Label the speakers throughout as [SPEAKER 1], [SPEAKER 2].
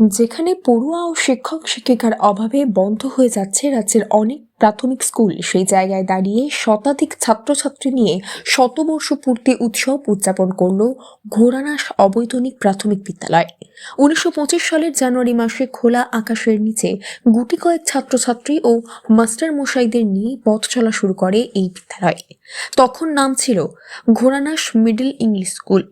[SPEAKER 1] যেখানে পড়ুয়া ও শিক্ষক শিক্ষিকার অভাবে বন্ধ হয়ে যাচ্ছে রাজ্যের অনেক প্রাথমিক স্কুল সেই জায়গায় দাঁড়িয়ে শতাধিক ছাত্রছাত্রী নিয়ে শতবর্ষ পূর্তি উৎসব উদযাপন করল ঘোড়ানাস অবৈতনিক প্রাথমিক বিদ্যালয়। উনিশশো পঁচিশ সালের জানুয়ারি মাসে খোলা আকাশের নিচে গুটি কয়েক ছাত্রছাত্রী ও মাস্টার মশাইদের নিয়ে পথ চলা শুরু করে এই বিদ্যালয়। তখন নাম ছিল ঘোড়ানাস মিডল ইংলিশ স্কুল।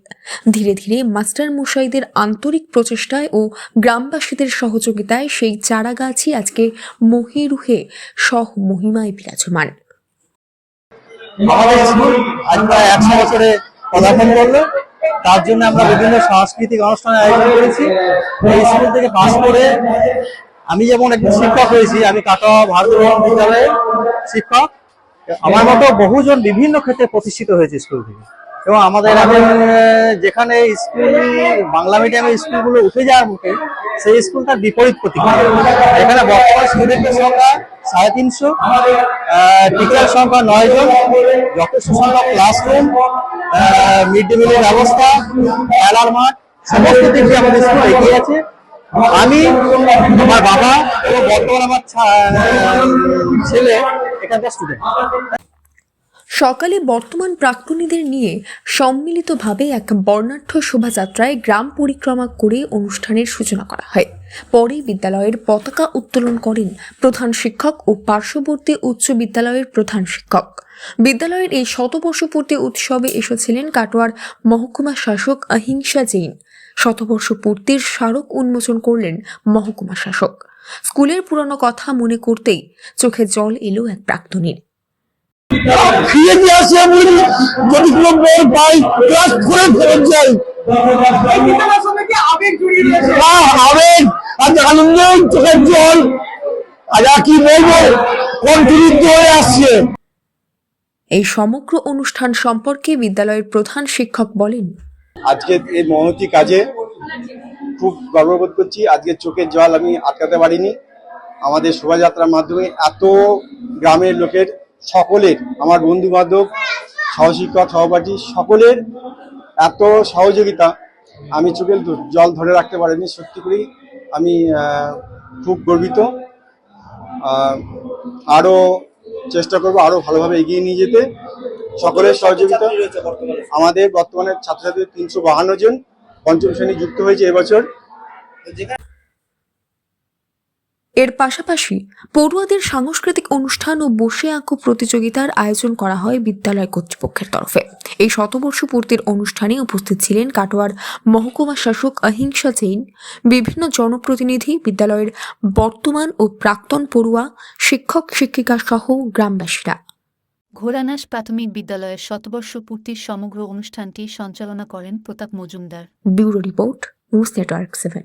[SPEAKER 1] ধীরে ধীরে মাস্টার মশাইদের আন্তরিক প্রচেষ্টায় ও গ্রামবাসীদের সহযোগিতায় সেই চারাগাছই আজকে মহিরুহে সহ মহিমায় বিরাজমান।
[SPEAKER 2] একশো বছরে পদার্পণ করল। তার জন্য আমরা বিভিন্ন সাংস্কৃতিক অনুষ্ঠানের আয়োজন করেছি। এই স্কুল থেকে পাশ করে আমি যেমন একজন শিক্ষক হয়েছি, আমি কাটোয়া ভারতীয় বিদ্যালয়ের শিক্ষক। আমার মতো বহুজন বিভিন্ন ক্ষেত্রে প্রতিষ্ঠিত হয়েছে স্কুল থেকে। এবং আমাদের এখন যেখানে স্কুল, বাংলা মিডিয়ামের স্কুলগুলো উঠে যাওয়ার মুখে সেই স্কুলটার বিপরীত প্রতিক্রিয়া। এখানে স্টুডেন্টের সংখ্যা সাড়ে তিনশো। টিচার সংখ্যা নয় জন যথেষ্ট সংখ্যক ক্লাসরুম মিড ডে মিলের ব্যবস্থা, খেলার মাঠ, সমস্ত দিক দিয়ে আমাদের স্কুল এগিয়ে আছে। আমি, আমার বাবা এবং বর্তমান আমার ছেলে, এখানকার স্টুডেন্ট
[SPEAKER 1] সকালে বর্তমান প্রাক্তনীদের নিয়ে সম্মিলিতভাবে এক বর্ণাঢ্য শোভাযাত্রায় গ্রাম পরিক্রমা করে অনুষ্ঠানের সূচনা করা হয়। পরে বিদ্যালয়ের পতাকা উত্তোলন করেন প্রধান শিক্ষক ও পার্শ্ববর্তী উচ্চ বিদ্যালয়ের প্রধান শিক্ষক। বিদ্যালয়ের এই শতবর্ষপূর্তি উৎসবে এসেছিলেন কাটোয়ার মহকুমা শাসক অহিংসা জৈন। শতবর্ষ পূর্তির স্মারক উন্মোচন করলেন মহকুমা শাসক। স্কুলের পুরনো কথা মনে করতেই চোখে জল এলো এক প্রাক্তনীর।
[SPEAKER 3] ফিরে দিয়ে আসি আমি। যদি কোনো বল পাই ক্লাস করে ফেরত যাই। আবেগ আজ আনন্দ চোখের জল। আজ কি বলব কন্টিনিউড হয়ে আসছে?
[SPEAKER 1] এই সমগ্র অনুষ্ঠান সম্পর্কে বিদ্যালয়ের প্রধান শিক্ষক বলেন
[SPEAKER 4] আজকে এই মহতি কাজে খুব গর্ববোধ করছি। আজকে চোখের জল আমি আটকাতে পারিনি। আমাদের শোভাযাত্রার মাধ্যমে এত গ্রামের লোকের সকলের আমার বন্ধু বান্ধব সহশিক্ষক সহপাঠী সকলের এত সহযোগিতা আমি চোখে জল ধরে রাখতে পারিনি সত্যি করেই আমি খুব গর্বিত। আহ, আরও চেষ্টা করব আরও ভালোভাবে এগিয়ে নিয়ে যেতে। সকলের সহযোগিতা। আমাদের বর্তমানে ছাত্রছাত্রী তিনশো বাহান্ন জন পঞ্চম শ্রেণি যুক্ত হয়েছে এবছর।
[SPEAKER 1] এর পাশাপাশি পড়ুয়াদের সাংস্কৃতিক অনুষ্ঠান ও বসে আঁকো প্রতিযোগিতার আয়োজন করা হয় বিদ্যালয় কর্তৃপক্ষের তরফে। এই শতবর্ষ পূর্তির অনুষ্ঠানে উপস্থিত ছিলেন কাটোয়ার মহকুমা শাসক অহিংসা জৈন বিভিন্ন জনপ্রতিনিধি বিদ্যালয়ের বর্তমান ও প্রাক্তন পড়ুয়া শিক্ষক শিক্ষিকা সহ গ্রামবাসীরা।
[SPEAKER 5] ঘোড়ানাস প্রাথমিক বিদ্যালয়ের শতবর্ষ পূর্তির সমগ্র অনুষ্ঠানটি সঞ্চালনা করেন Pratap Majumdar.
[SPEAKER 1] Bureau report news network seven.